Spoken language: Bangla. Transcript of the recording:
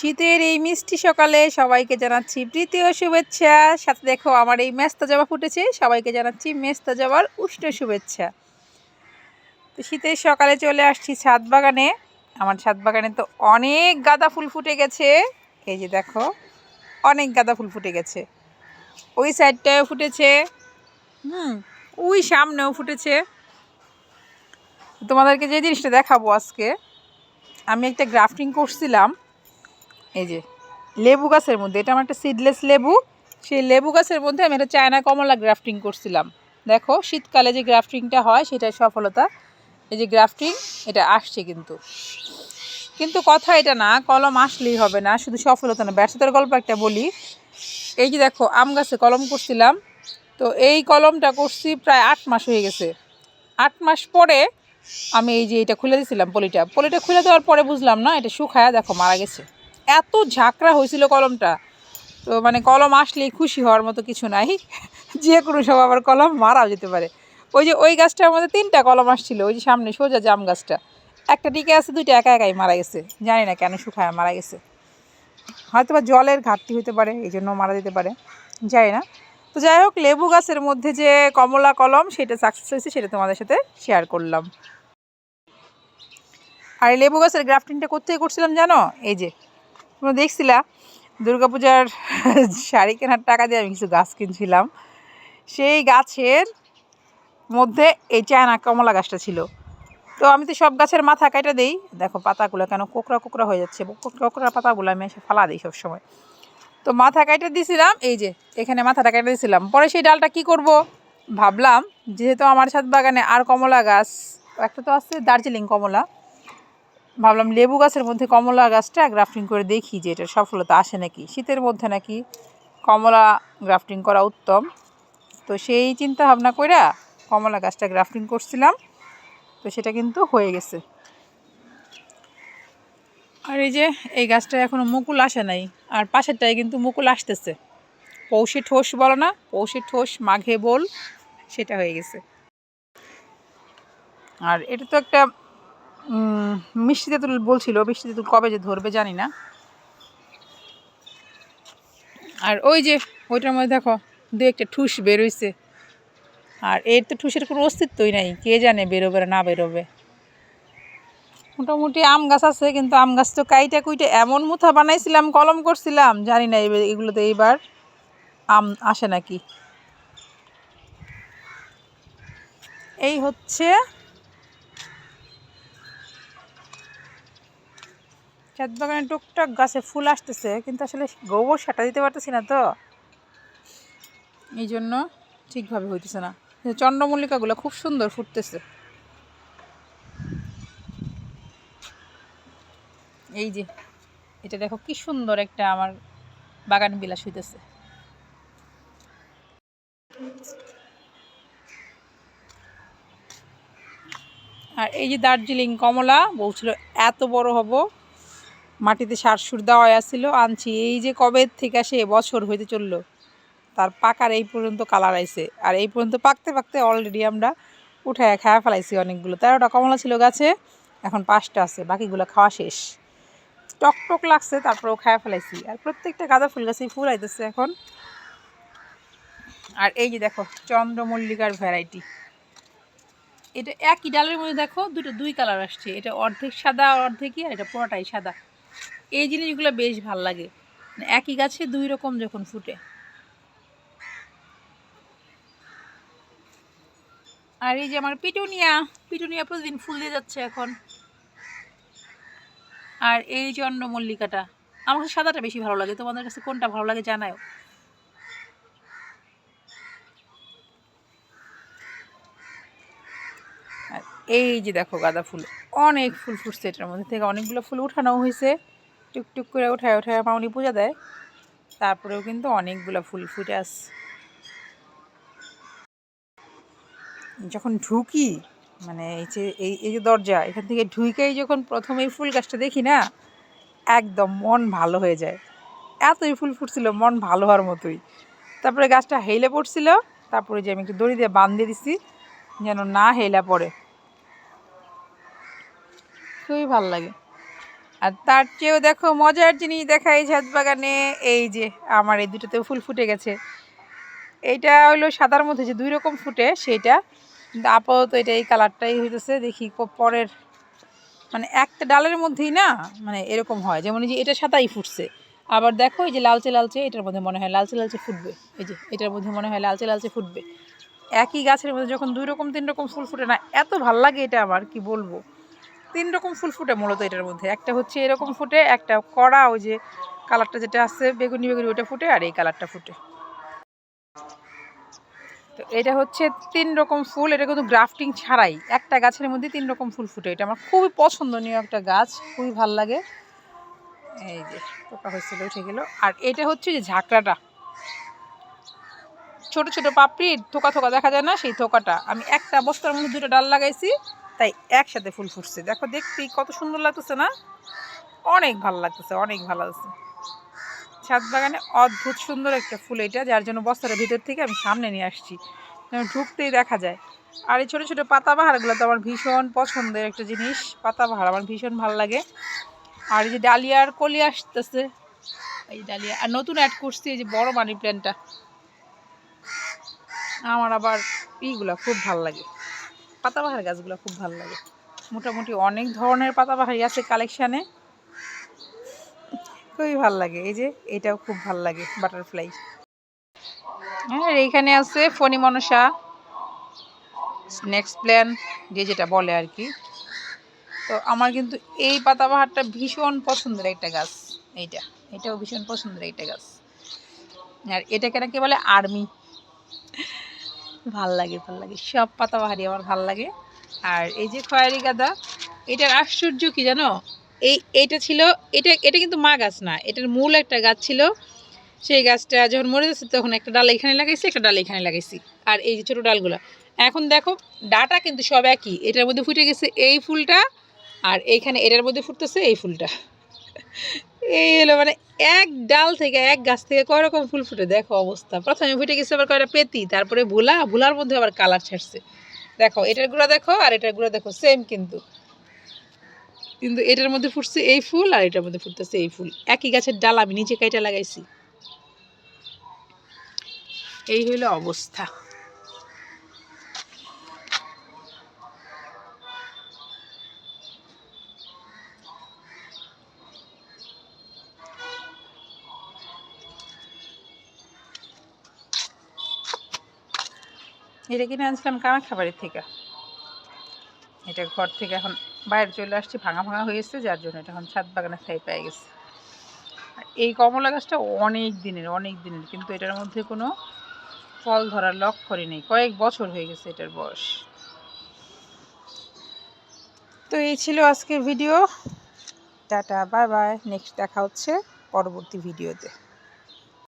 শীতের এই মিষ্টি সকালে সবাইকে জানাচ্ছি প্রীতি ও শুভেচ্ছা। সাথে দেখো আমার এই মেস্তা জবা ফুটেছে, সবাইকে জানাচ্ছি মেস্তা জবার উষ্ণ শুভেচ্ছা। তো শীতের সকালে চলে আসছি ছাদ বাগানে। আমার ছাদ বাগানে তো অনেক গাঁদা ফুল ফুটে গেছে। এই যে দেখো, অনেক গাঁদা ফুল ফুটে গেছে। ওই সাইডটাও ফুটেছে। হুম, ওই সামনেও ফুটেছে। তোমাদেরকে যে জিনিসটা দেখাবো আজকে, আমি একটা গ্রাফটিং করছিলাম এই যে, লেবু গাছের মধ্যে, এটা আমার একটা সিডলেস লেবু। সেই লেবু গাছের মধ্যে আমি একটা চায়না কমলা গ্রাফটিং করছিলাম। দেখো, শীতকালে যে গ্রাফটিংটা হয় সেটাই সফলতা, এই যে গ্রাফটিং এটা আসছে কিন্তু। কিন্তু কথা এটা না, কলম আসলেই হবে না, শুধু সফলতা না। ব্যর্থতার গল্প একটা বলি। এই যে দেখো, আম গাছে কলম করছিলাম। তো এই কলমটা করছি প্রায় আট মাস হয়ে গেছে। আট মাস পরে আমি এই যে এটা খুলে দিয়েছিলাম পলিটা। পলিটা খুলে দেওয়ার পরে বুঝলাম না, এটা শুকায়া দেখো মারা গেছে। এত ঝাঁকড়া হয়েছিল কলমটা। তো মানে কলম আসলেই খুশি হওয়ার মতো কিছু নাই। যে কোনো সব আবার কলম মারাও যেতে পারে। ওই যে ওই গাছটার মধ্যে তিনটা কলম আসছিল, ওই যে সামনে সোজা জাম গাছটা। একটা টিকে আছে, দুইটা একা একাই মারা গেছে। জানি না কেন শুকায় মারা গেছে। হয়তো বা জলের ঘাটতি হতে পারে, এই জন্য মারা যেতে পারে। জানি না। তো যাই হোক, লেবু গাছের মধ্যে যে কমলা কলম, সেটা সাকসেস হয়েছে, সেটা তোমাদের সাথে শেয়ার করলাম। আর লেবু গাছের গ্রাফটিংটা কোথায় করছিলাম জানো? এই যে। তোমরা দেখছিলা? দুর্গাপূজার শাড়ি কেনার টাকা দিয়ে আমি কিছু গাছ কিনছিলাম। সেই গাছের মধ্যে এই চায়না কমলা গাছটা ছিল। তো আমি তো সব গাছের মাথা কাটা দিই। দেখো পাতাগুলো কেন কোকড়া কোকড়া হয়ে যাচ্ছে। কোকড়া পাতাগুলো আমি এসে ফালা দিই সবসময়। তো মাথা কাটা দিয়েছিলাম এই যে, এখানে মাথাটা কেটে দিয়েছিলাম পরে সেই ডালটা কি করব? ভাবলাম, যেহেতু আমার ছাদ বাগানে আর কমলা গাছ, একটা তো আছে দার্জিলিং কমলা। ভাবলাম লেবু গাছের মধ্যে কমলা গাছটা গ্রাফটিং করে দেখি যে এটার সফলতা আসে নাকি। শীতের মধ্যে নাকি কমলা গ্রাফটিং করা উত্তম। তো সেই চিন্তা ভাবনা কইরা কমলা গাছটা গ্রাফটিং করছিলাম। তো সেটা কিন্তু হয়ে গেছে। আর এই যে এই গাছটা এখনও মুকুল আসে নাই। আর পাশেরটায় কিন্তু মুকুল আসতেছে। পৌষে ঠোস বলো না, পৌষে ঠোস মাঘে বল, সেটা হয়ে গেছে। আর এটা তো একটা মিষ্টি তেঁতুল বলছিল মিষ্টি তেঁতুল কবে যে ধরবে জানি না। আর ওই যে, ওইটার মধ্যে দেখো, দু একটা ঠুস বেরোইছে। আর এর তো ঠুসের কোনো অস্তিত্বই নাই, কে জানে বেরোবে না বেরোবে। মোটামুটি আম গাছ আছে, কিন্তু আম গাছ তো কাইটা কুইটা এমন মুথা বানাইছিলাম, কলম করছিলাম, জানি না এগুলোতে এইবার আম আসে নাকি। এই হচ্ছে ছাদ বাগানে টুকটাক গাছে ফুল আসতেছে, কিন্তু আসলে গোবর সাটা দিতে পারতেছি না তো। এই জন্য ঠিকভাবে হইতেছে না। চন্দ্রমল্লিকাগুলো খুব সুন্দর ফুটতেছে। এই যে, এটা দেখো কি সুন্দর একটা আমার বাগান বিলাস হইতেছে। আর এই যে দার্জিলিং কমলা, বলছিল এত বড় হব। মাটিতে সার সুর দেওয়া আছিল, আনছি। এই যে কবে থেকে আসে বছর হইতে চলল, তার পাকার এই পর্যন্ত কালার আইছে। আর এই পর্যন্ত পাকতে পাকতে অলরেডি আমরা উঠায় খাওয়া ফেলাইছি অনেকগুলো। তেরোটা কমলা ছিল গাছে, এখন পাঁচটা আছে, বাকিগুলো খাওয়া শেষ। টক টক লাগছে, তারপরেও খাওয়া ফেলাইছি। আর প্রত্যেকটা গাঁদা ফুল গাছেই ফুল আইতেছে এখন। আর এই যে দেখো, চন্দ্রমল্লিকার ভ্যারাইটি এটা একই ডালের মধ্যে দেখো, দুটো দুই কালার আসছে। এটা অর্ধেক সাদা, অর্ধেকই, আর এটা পুরোটাই সাদা। এই জিনিসগুলো বেশ ভালো লাগে। একই গাছে দুই রকম যখন ফুটে। আর এই যে আমার পিটুনিয়া পিটুনিয়া প্রতিদিন ফুল দিয়ে যাচ্ছে এখন। আর এই চন্দ্রমল্লিকাটা আমার কাছে সাদাটা বেশি ভালো লাগে। তোমাদের কাছে কোনটা ভালো লাগে জানাও এই যে দেখো গাঁদা ফুল, অনেক ফুল ফুটছে এটার মধ্যে থেকে। অনেকগুলো ফুল উঠানো হয়েছে। টুকটুক করে উঠায় উঠায় মাউনি পূজা দেয়। তারপরেও কিন্তু অনেকগুলো ফুল ফুটে আসছে যখন ঢুকি মানে এই যে, এই এই যে দরজা, এখান থেকে ঢুকেই যখন প্রথম এই ফুল গাছটা দেখি না, একদম মন ভালো হয়ে যায়। এতই ফুল ফুটছিল, মন ভালো হওয়ার মতোই। তারপরে গাছটা হেলে পড়ছিল, তারপরে যে আমি একটু দড়ি দিয়ে বাঁধ দিয়ে দিছি, যেন না হেলা পড়ে। খুবই ভালো লাগে। আর তার চেয়েও দেখো মজার জিনিস দেখা এই ছাদ বাগানে এই যে আমার এই দুটোতেও ফুল ফুটে গেছে। এইটা হলো সাদার মধ্যে যে দুই রকম ফুটে সেইটা কিন্তু আপাতত এটা এই কালারটাই হইতেছে, দেখি পরের মানে একটা ডালের মধ্যেই না মানে এরকম হয়। যেমন যে এটা সাদাই ফুটছে। আবার দেখো এই যে লালচে লালচে এটার মধ্যে মনে হয় লালচে লালচে ফুটবে। এই যে এটার মধ্যে মনে হয় লালচে লালচে ফুটবে। একই গাছের মধ্যে যখন দুই রকম তিন রকম ফুল ফুটে না, এত ভালো লাগে এটা আমার, কি বলব? তিন রকম ফুল ফুটে মূলত এটার মধ্যে। একটা হচ্ছে এরকম ফুটে, একটা কড়া, ওই যে কালারটা যেটা আছে, বেগুনি বেগুনি ওটা ফুটে আর এই কালারটা ফুটে। তো এটা হচ্ছে তিন রকম ফুল, এটা কিন্তু গ্রাফটিং ছাড়াই। একটা গাছের মধ্যে তিন রকম ফুল ফুটে। এটা আমার খুবই পছন্দনীয় একটা গাছ, খুবই ভালো লাগে। এই যে, পোকা হয়েছিল, উঠে গেল। আর এটা হচ্ছে যে ঝাঁকড়াটা। ছোট ছোট পাপড়ি, থোকা থোকা দেখা যায় না সেই থোকাটা। আমি একটা বস্তার মধ্যে দুটো ডাল লাগাইছি তাই একসাথে ফুল ফুটছে। দেখো দেখতেই কত সুন্দর লাগতেছে না? অনেক ভালো লাগতেছে, অনেক ভালো লাগছে ছাদ বাগানে অদ্ভুত সুন্দর একটা ফুল এটা, যার জন্য বস্তার ভিতর থেকে আমি সামনে নিয়ে আসছি। ঢুকতেই দেখা যায়। আর এই ছোটো ছোটো পাতাবাহারগুলো তো আমার ভীষণ পছন্দের একটা জিনিস। পাতাবাহার আমার ভীষণ ভালো লাগে। আর এই যে ডালিয়ার কলি আসতেছে। এই ডালিয়া, আর নতুন অ্যাড করছি এই যে বড় মানি প্ল্যান্টটা আমার আবার ইগুলো খুব ভালো লাগে। পাতাবাহার গাছগুলো খুব ভালো লাগে। মোটামুটি অনেক ধরনের পাতাবাহারি আছে কালেকশানে খুবই ভালো লাগে, এই যে এটাও খুব ভালো লাগে বাটারফ্লাই হ্যাঁ এইখানে আছে ফণি মনসা। স্নেক্স প্ল্যান যে যেটা বলে আর কি। তো আমার কিন্তু এই পাতাবাহারটা ভীষণ পছন্দের একটা গাছ, এইটা। এটাও ভীষণ পছন্দের একটা গাছ। আর এটাকে নাকি বলে আর্মি ভালো লাগে ভালো লাগে। সব পাতাবাহারি আমার ভালো লাগে। আর এই যে খয়েরি গাদা, এটার আশ্চর্য কি জানো? এই এটা ছিল, এটা এটা কিন্তু মা গাছ না, এটার মূল একটা গাছ ছিল। সেই গাছটা যখন মরে যাচ্ছে তখন একটা ডাল এখানে লাগাইছি, একটা ডাল এখানে লাগাইছি। আর এই যে ছোটো ডালগুলো। এখন দেখো, ডাটা কিন্তু সব একই, এটার মধ্যে ফুটে গেছে এই ফুলটা, আর এইখানে এটার মধ্যে ফুটতেছে এই ফুলটা। এই হলো মানে এক ডাল থেকে এক গাছ থেকে কয় রকম ফুল ফুটে? দেখো অবস্থা। প্রথমে ফুটে গেছে আবার কয়টা? পেতি। তারপরে ভোলা। ভোলার মধ্যে আবার কালার ছাড়ছে। দেখো, এটার গুঁড়া দেখো আর এটার গুঁড়া দেখো সেম কিন্তু। কিন্তু এটার মধ্যে ফুটছে এই ফুল আর এটার মধ্যে ফুটতেছে এই ফুল। একই গাছের ডাল আমি নিচে কাইটা লাগাইছি। এই হইল অবস্থা। এটা কিনে আনছিলাম কামাখ্যাবাড়ির থেকে? এটা ঘর থেকে এখন বাইরে চলে আসছি, ভাঙা ভাঙা হয়েছে যার জন্য এটা এখন ছাদ বাগানে খাই পেয়ে গেছে। এই কমলা গাছটা অনেক দিনের অনেক দিনের, কিন্তু এটার মধ্যে কোনো ফল ধরার লক্ষণই নেই। কয়েক বছর হয়ে গেছে এটার বয়স। তো এই ছিল আজকের video. Tata, bye bye. Next দেখা হচ্ছে পরবর্তী ভিডিওতে।